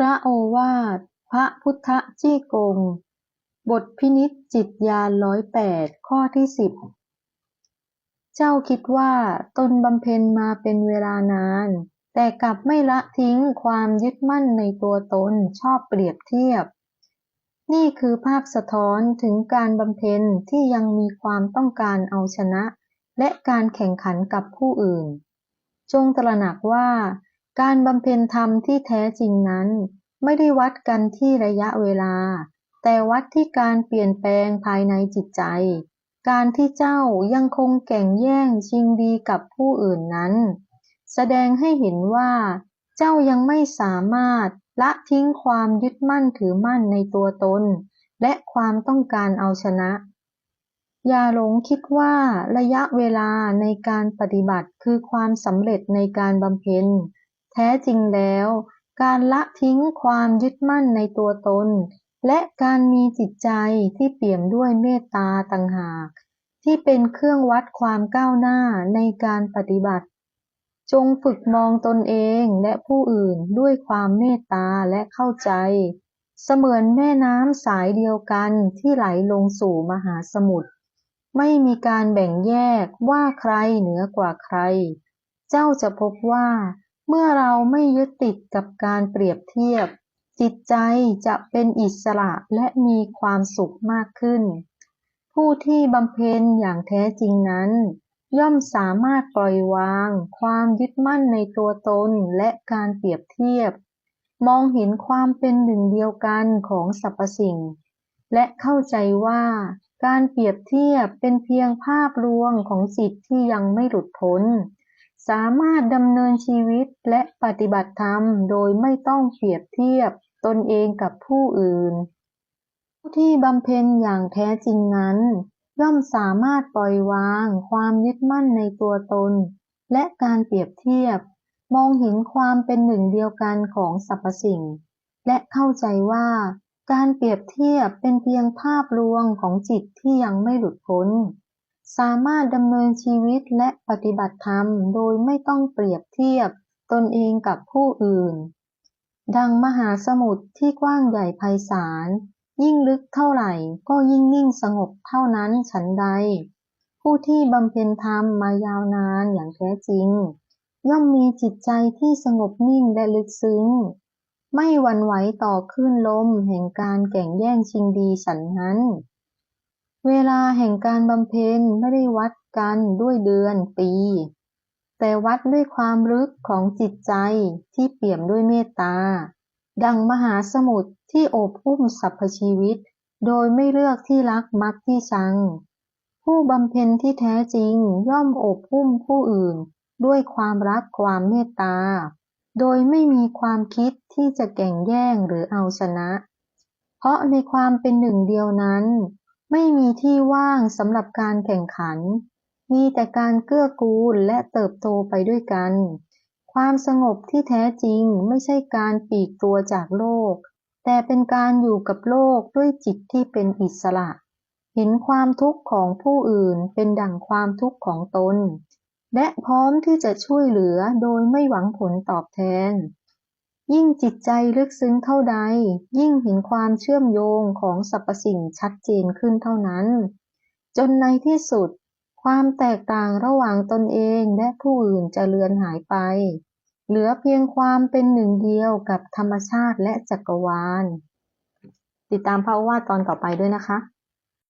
พระโอวาท พระพุทธจี้กง บทพินิจจิตยาร้อยแปดข้อที่สิบ เจ้าคิดว่าตนบำเพ็ญมาเป็นเวลานาน แต่กลับไม่ละทิ้งความยึดมั่นในตัวตนชอบเปรียบเทียบ นี่คือภาพสะท้อนถึงการบำเพ็ญที่ยังมีความต้องการเอาชนะ และการแข่งขันกับผู้อื่น จงตระหนักว่า การบำเพ็ญธรรมที่แท้จริงนั้น ไม่ได้วัดกันที่ระยะเวลา แต่วัดที่การเปลี่ยนแปลงภายในจิตใจ การที่เจ้ายังคงแก่งแย่งชิงดีกับผู้อื่นนั้น แสดงให้เห็นว่า เจ้ายังไม่สามารถละทิ้งความยึดมั่นถือมั่นในตัวตน และความต้องการเอาชนะ อย่าหลงคิดว่าระยะเวลาในการปฏิบัติคือความสำเร็จในการบำเพ็ญ แท้จริงแล้ว การละทิ้งความยึดมั่นในตัวตน และการมีจิตใจที่เปี่ยมด้วยเมตตาต่างหาก ที่เป็นเครื่องวัดความก้าวหน้าในการปฏิบัติ จงฝึกมองตนเองและผู้อื่นด้วยความเมตตาและเข้าใจ เสมือนแม่น้ำสายเดียวกันที่ไหลลงสู่มหาสมุทรไม่มีการแบ่งแยกว่าใครเหนือกว่าใคร เจ้าจะพบว่า เมื่อเราไม่ยึดติดกับการเปรียบเทียบ จิตใจจะเป็นอิสระและมีความสุขมากขึ้น ผู้ที่บำเพ็ญอย่างแท้จริงนั้น ย่อมสามารถปล่อยวาง ความยึดมั่นในตัวตนและการเปรียบเทียบ มองเห็นความเป็นหนึ่งเดียวกันของสรรพสิ่ง และเข้าใจว่าการเปรียบเทียบเป็นเพียงภาพลวงของจิตที่ยังไม่หลุดพ้น สามารถดำเนินชีวิตและปฏิบัติธรรมโดยไม่ต้องเปรียบเทียบตนเองกับผู้อื่น ผู้ที่บำเพ็ญอย่างแท้จริงนั้น ย่อมสามารถปล่อยวางความยึดมั่นในตัวตน และการเปรียบเทียบ มองเห็นความเป็นหนึ่งเดียวกันของสรรพสิ่ง และเข้าใจว่าการเปรียบเทียบเป็นเพียงภาพลวงของจิตที่ยังไม่หลุดพ้น สามารถดำเนินชีวิตและปฏิบัติธรรมโดยไม่ต้องเปรียบเทียบตนเองกับผู้อื่น ดังมหาสมุทรที่กว้างใหญ่ไพศาล ยิ่งลึกเท่าไหร่ก็ยิ่งนิ่งสงบเท่านั้นฉันใด ผู้ที่บำเพ็ญธรรมมายาวนานอย่างแท้จริง ย่อมมีจิตใจที่สงบนิ่งและลึกซึ้ง ไม่หวั่นไหวต่อคลื่นลมแห่งการแก่งแย่งชิงดีฉันนั้น เวลาแห่งการบำเพ็ญไม่ได้วัดกันด้วยเดือนปี แต่วัดด้วยความลึกของจิตใจที่เปี่ยมด้วยเมตตา ดังมหาสมุทรที่โอบอุ้มสรรพชีวิต โดยไม่เลือกที่รักมักที่ชัง ผู้บำเพ็ญที่แท้จริงย่อมโอบอุ้มผู้อื่น ด้วยความรักความเมตตา โดยไม่มีความคิดที่จะแก่งแย่งหรือเอาชนะ เพราะในความเป็นหนึ่งเดียวนั้น ไม่มีที่ว่างสำหรับการแข่งขัน มีแต่การเกื้อกูลและเติบโตไปด้วยกัน ความสงบที่แท้จริงไม่ใช่การปีกตัวจากโลก แต่เป็นการอยู่กับโลกด้วยจิตที่เป็นอิสระ เห็นความทุกข์ของผู้อื่นเป็นดั่งความทุกข์ของตน และพร้อมที่จะช่วยเหลือโดยไม่หวังผลตอบแทน ยิ่งจิตใจลึกซึ้งเท่าใด ยิ่งเห็นความเชื่อมโยงของสรรพสิ่งชัดเจนขึ้นเท่านั้น จนในที่สุด ความแตกต่างระหว่างตนเองและผู้อื่นจะเลือนหายไป เหลือเพียงความเป็นหนึ่งเดียวกับธรรมชาติและจักรวาล ติดตามพระว่าตอนต่อไปด้วยนะคะ